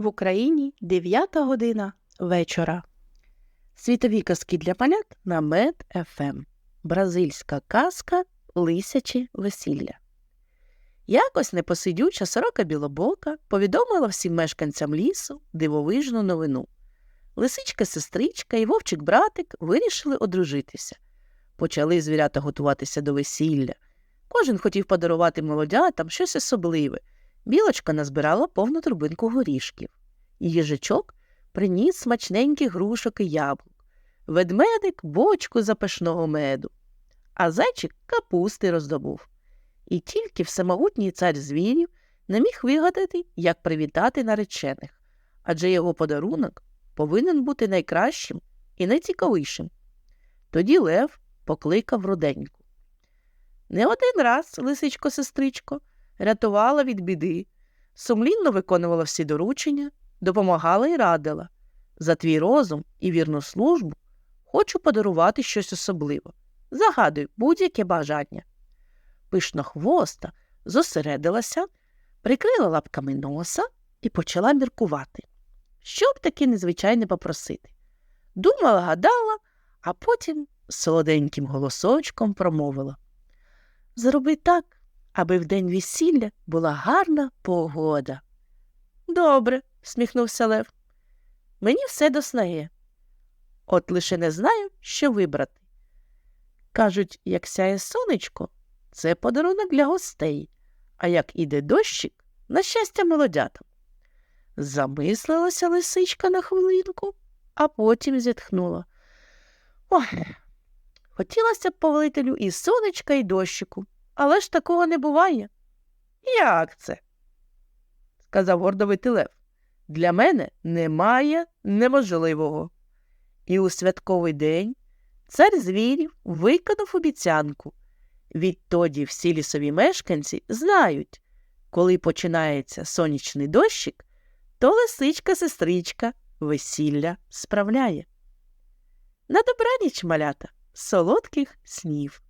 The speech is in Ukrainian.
В Україні 9 година вечора. Світові казки для малят на Мед ФМ. Бразильська казка Лисяче весілля. Якось непосидюча сорока білобока повідомила всім мешканцям лісу дивовижну новину. Лисичка сестричка і вовчик братик вирішили одружитися. Почали звірята готуватися до весілля. Кожен хотів подарувати молодятам щось особливе. Білочка назбирала повну трубинку горішків. Їжачок приніс смачненьких грушок і яблук, ведмедик бочку запашного меду, а зайчик капусти роздобув. І тільки всемогутній цар звірів не міг вигадати, як привітати наречених, адже його подарунок повинен бути найкращим і найцікавішим. Тоді Лев покликав руденьку. Не один раз, лисичко сестричко, рятувала від біди, сумлінно виконувала всі доручення, допомагала і радила. За твій розум і вірну службу хочу подарувати щось особливе. Загадуй будь-яке бажання. Пишнохвоста зосередилася, прикрила лапками носа і почала міркувати. Що б таке незвичайне попросити? Думала, гадала, а потім солоденьким голосочком промовила Зроби так, аби в день весілля була гарна погода. Добре, сміхнувся Лев. Мені все до снаги. От лише не знаю, що вибрати. Кажуть, як сяє сонечко, це подарунок для гостей, а як іде дощик, на щастя молодятам. Замислилася лисичка на хвилинку, а потім зітхнула. Ой, хотілося б повелителю і сонечка, і дощику, але ж такого не буває. Як це? сказав гордовитий Лев. Для мене немає неможливого. І у святковий день цар звірів виконав обіцянку. Відтоді всі лісові мешканці знають, коли починається сонячний дощик, то лисичка-сестричка весілля справляє. На добраніч, малята, солодких снів.